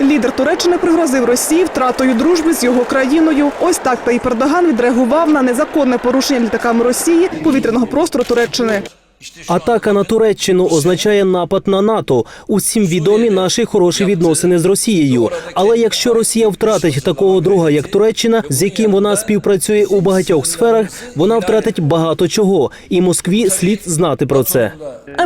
Лідер Туреччини пригрозив Росії втратою дружби з його країною. Ось так Таїп Ердоган відреагував на незаконне порушення літаками Росії повітряного простору Туреччини. Атака на Туреччину означає напад на НАТО. Усім відомі наші хороші відносини з Росією. Але якщо Росія втратить такого друга, як Туреччина, з яким вона співпрацює у багатьох сферах, вона втратить багато чого, і Москві слід знати про це.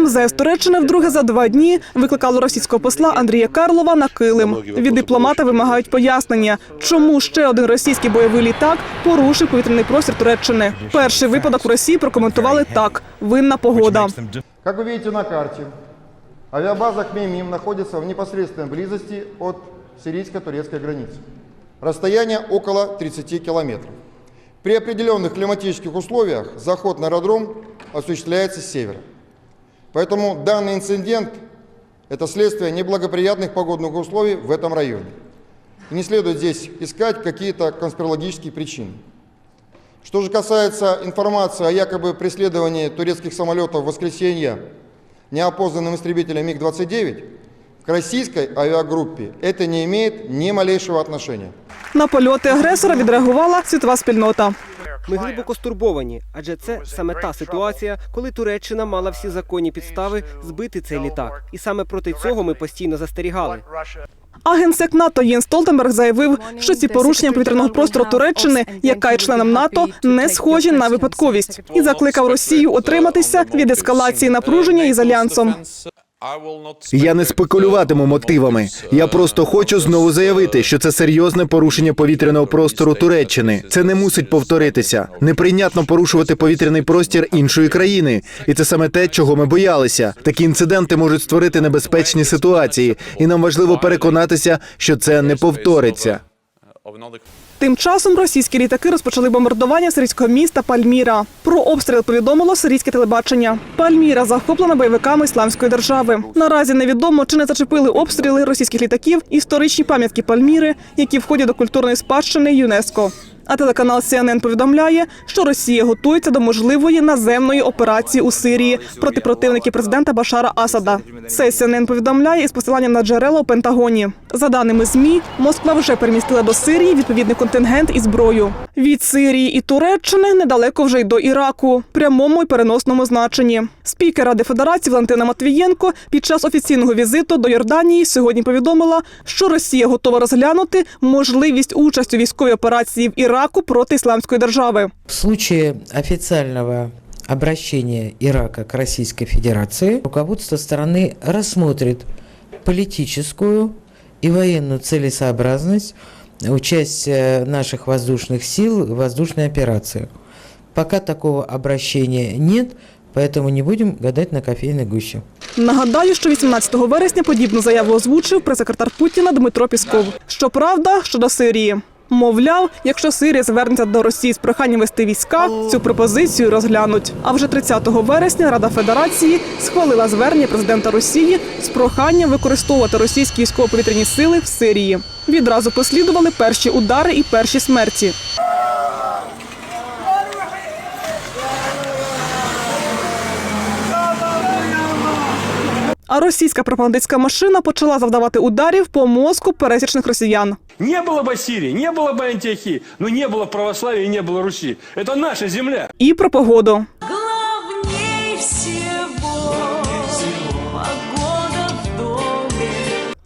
МЗС Туреччини вдруге за два дні викликало російського посла Андрія Карлова на килим. Від дипломата вимагають пояснення, чому ще один російський бойовий літак порушив повітряний простір Туреччини. Перший випадок в Росії прокоментували так: винна погода. Как вы видите на карте, авиабаза Хмеймим находится в непосредственной близости от сирийско-турецкой границы. Расстояние около 30 километров. При определенных климатических условиях заход на аэродром осуществляется с севера. Поэтому данный инцидент – это следствие неблагоприятных погодных условий в этом районе. И не следует здесь искать какие-то конспирологические причины. Что же касается информации о якобы преследовании турецких самолетов в воскресенье неопознанным истребителем МиГ-29, к российской авиагруппе это не имеет ни малейшего отношения. На польоти агресора відреагувала світова спільнота. Ми глибоко стурбовані, адже це саме та ситуація, коли Туреччина мала всі законні підстави збити цей літак. І саме проти цього ми постійно застерігали. А генсек НАТО Єн Столтенберг заявив, що ці порушення повітряного простору Туреччини, яка є членом НАТО, не схожі на випадковість, і закликав Росію отриматися від ескалації напруження із альянсом. Я не спекулюватиму мотивами. Я просто хочу знову заявити, що це серйозне порушення повітряного простору Туреччини. Це не мусить повторитися. Неприйнятно порушувати повітряний простір іншої країни, і це саме те, чого ми боялися. Такі інциденти можуть створити небезпечні ситуації, і нам важливо переконатися, що це не повториться. Тим часом російські літаки розпочали бомбардування сирійського міста Пальміра. Про обстріл повідомило сирійське телебачення. Пальміра захоплена бойовиками ісламської держави. Наразі невідомо, чи не зачепили обстріли російських літаків історичні пам'ятки Пальміри, які входять до культурної спадщини ЮНЕСКО. А телеканал CNN повідомляє, що Росія готується до можливої наземної операції у Сирії проти противників президента Башара Асада. Це CNN повідомляє із посиланням на джерела у Пентагоні. За даними змі, Москва вже перемістила до Сирії відповідний контингент і зброю. Від Сирії і Туреччини недалеко вже й до Іраку, прямому і переносному значенні. Спікер Ради Федерації Валентина Матвієнко під час офіційного візиту до Йорданії сьогодні повідомила, що Росія готова розглянути можливість участі у військовій операції в Іраку проти ісламської держави. В случае официального обращения Ирака к Российской Федерации, руководство страны рассмотрит политическую и военную целесообразность участия наших воздушных сил в воздушной операции. Пока такого обращения нет, поэтому не будем гадать на кофейной гуще. Нагадаю, що 18 вересня подібну заяву озвучив прес-секретар Путіна Дмитро Пісков. Щоправда, щодо Сирії. Мовляв, якщо Сирія звернеться до Росії з проханням вести війська, цю пропозицію розглянуть. А вже 30 вересня Рада Федерації схвалила звернення президента Росії з проханням використовувати російські військово-повітряні сили в Сирії. Відразу послідували перші удари і перші смерті. А російська пропагандистська машина почала завдавати ударів по мозку пересічних росіян. Не было бы Сирии, не было бы Антиохии, но не было православия и не было Руси. Это наша земля. І про погоду. Главней всего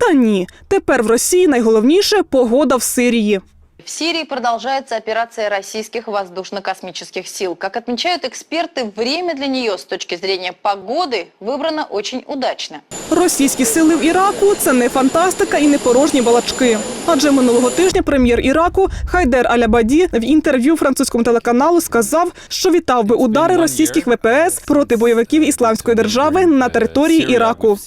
Та ні, тепер в Росії найголовніше погода в Сирії. В Сирии продолжается операция российских воздушно-космических сил. Как отмечают эксперты, время для нее с точки зрения погоды выбрано очень удачно. Російські сили в Іраку це не фантастика і не порожні балачки. Адже минулого тижня прем'єр Іраку Хайдер Алябаді в інтерв'ю французькому телеканалу сказав, що вітав би удари російських ВПС проти бойовиків ісламської держави на території Іраку.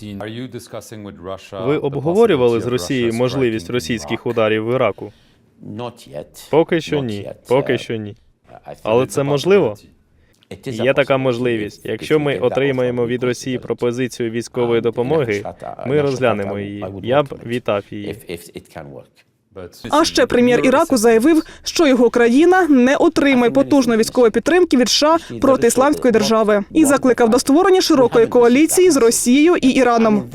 Ви обговорювали з Росією можливість російських ударів в Іраку? Поки що ні. Поки що ні. Але це можливо? Є така можливість. Якщо ми отримаємо від Росії пропозицію військової допомоги, ми розглянемо її. Я б вітав її. А ще прем'єр Іраку заявив, що його країна не отримає потужної військової підтримки від США проти ісламської держави і закликав до створення широкої коаліції з Росією і Іраном.